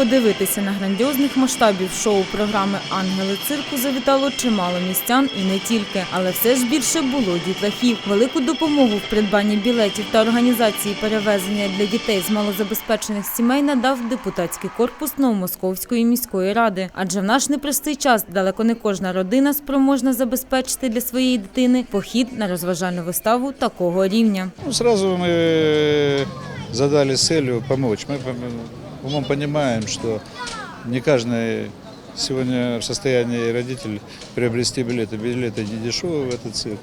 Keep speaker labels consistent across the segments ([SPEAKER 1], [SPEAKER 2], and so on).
[SPEAKER 1] подивитися на грандіозних масштабів шоу програми Ангели цирку завітало чимало містян і не тільки, але все ж більше було дітлахів. Велику допомогу в придбанні білетів та організації перевезення для дітей з малозабезпечених сімей надав депутатський корпус Новомосковської міської ради. Адже в наш непростий час далеко не кожна родина спроможна забезпечити для своєї дитини похід на розважальну виставу такого рівня.
[SPEAKER 2] Ну, сразу мы э, задали целью помочь. Мы пом- умом понимаем, что не каждый сегодня в состоянии родитель приобрести билеты. Билеты не дешевые в этот цирк.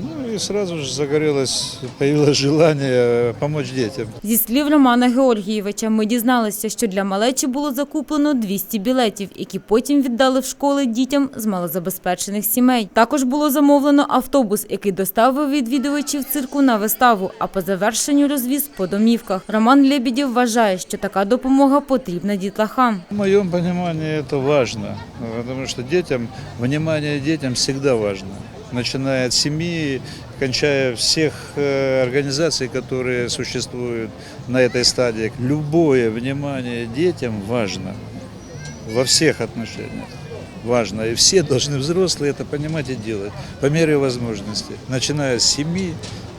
[SPEAKER 2] Ну и сразу же загорелось, появилось желание помочь детям.
[SPEAKER 1] Зі слів Романа Георгійовича, ми дізналися, що для малечі було закуплено 200 білетів, які потім віддали в школи дітям з малозабезпечених сімей. Також було замовлено автобус, який доставив відвідувачів цирку на виставу, а по завершенню розвіз по домівках. Роман Лебідєв вважає, що така допомога потрібна дітлахам.
[SPEAKER 2] В моем понимании это важно, потому что детям, внимание детям всегда важно. Начиная от семьи, кончая всех э, организаций, которые существуют на этой стадии. Любое внимание детям важно во всех отношениях. Важно. И все должны, взрослые, это понимать и делать по мере возможности. Начиная с семьи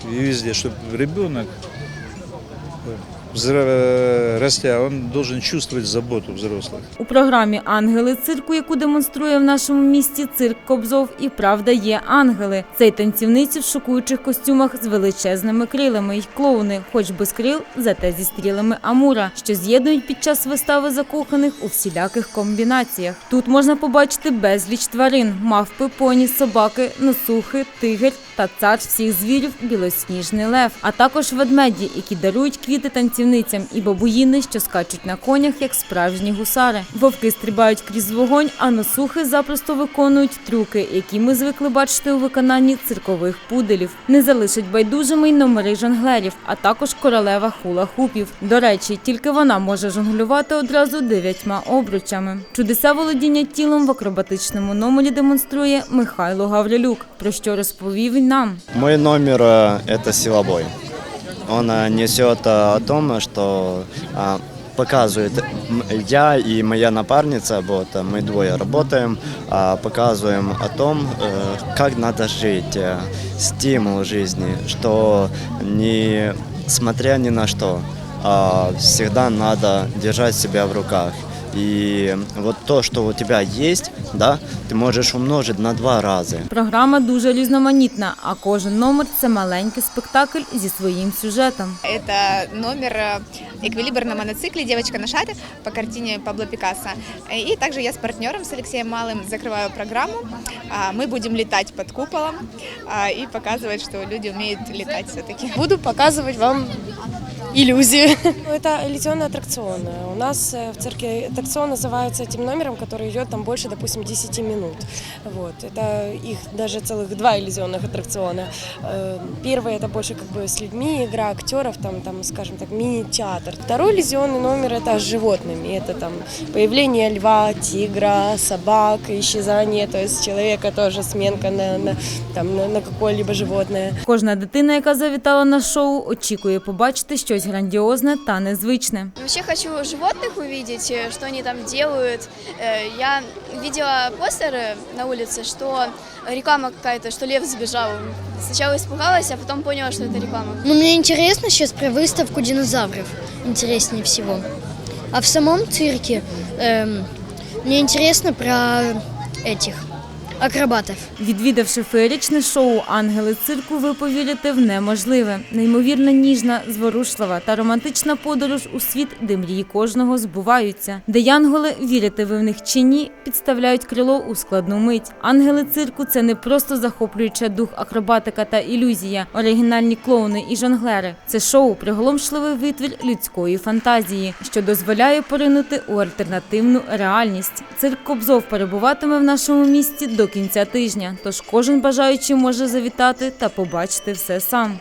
[SPEAKER 2] и везде, чтобы ребенок растя, он должен чувствовать заботу взрослых.
[SPEAKER 1] У програмі Ангели цирку, яку демонструє в нашому місті цирк Кобзов, і правда є ангели. Це й танцівниці в шокуючих костюмах з величезними крилами, й клоуни, хоч без крил, зате зі стрілами Амура, що з'єднують під час вистави закоханих у всіляких комбінаціях. Тут можна побачити безліч тварин: мавпи, поні, собаки, носухи, тигр та цар всіх звірів білосніжний лев, а також ведмеді, які дарують квіти танцівницям, і бабуїни, що скачуть на конях, як справжні гусари. Вовки стрибають крізь вогонь, а носухи запросто виконують трюки, які ми звикли бачити у виконанні циркових пуделів. Не залишать байдужими й номери жонглерів, а також королева хула-хупів. До речі, тільки вона може жонглювати одразу дев'ятьма обручами. Чудеса володіння тілом в акробатичному номері демонструє Михайло Гаврилюк, про що розповів нам.
[SPEAKER 3] Мой номер э, – это силовой. Он э, несет э, о том, что а, показывает я и моя напарница, вот э, мы двое работаем, показываем о том, э, как надо жить, э, стимул жизни, что не смотря ни на что, а, всегда надо держать себя в руках. И вот то, что у тебя есть, да, ты можешь умножить на два раза.
[SPEAKER 1] Програма дуже різноманітна, а кожен номер це маленький спектакль зі своїм сюжетом.
[SPEAKER 4] Это номер э, «Эквилибр на моноцикле. Девочка на шаре» по картине Пабло Пикассо. И также я с партнером, с Алексеем Малым, закрываю программу. А, Мы будем летать под куполом а, и показывать, что люди умеют летать все-таки.
[SPEAKER 5] Буду показывать вам иллюзии. Это иллюзионные аттракционы. У нас э, в цирке аттракцион называется этим номером, который идет там больше, допустим, 10 минут. Вот. Это их даже целых два иллюзионных аттракциона. Э, Первый это больше как бы с людьми, игра актеров, там, там скажем так, мини-театр. Второй иллюзионный номер это с животными. Это там появление льва, тигра, собак, исчезание, то есть человека тоже сменка на, на, там, на, на какое-либо животное.
[SPEAKER 1] Кожна дитина, яка завітала на шоу, очікує побачити щось грандіозне та незвичне.
[SPEAKER 6] Вообще хочу животных увидеть, э, что они там делают. Э, Я видела постеры на улице, что реклама какая-то, что лев сбежал. Сначала испугалась, а потом поняла, что это реклама.
[SPEAKER 7] Ну, мне интересно сейчас про выставку динозавров. Интереснее всего. А в самом цирке эм, мне интересно про этих акробатов.
[SPEAKER 1] Відвідавши феєричне шоу Ангели цирку, ви повірите в неможливе. Неймовірно ніжна, зворушлива та романтична подорож у світ, де мрії кожного збуваються. Де янголи, вірите ви в них чи ні, підставляють крило у складну мить. Ангели цирку це не просто захоплююча дух акробатика та ілюзія, оригінальні клоуни і жонглери. Це шоу приголомшливий витвір людської фантазії, що дозволяє поринути у альтернативну реальність. Цирк Кобзов перебуватиме в нашому місті кінця тижня, тож кожен бажаючий може завітати та побачити все сам.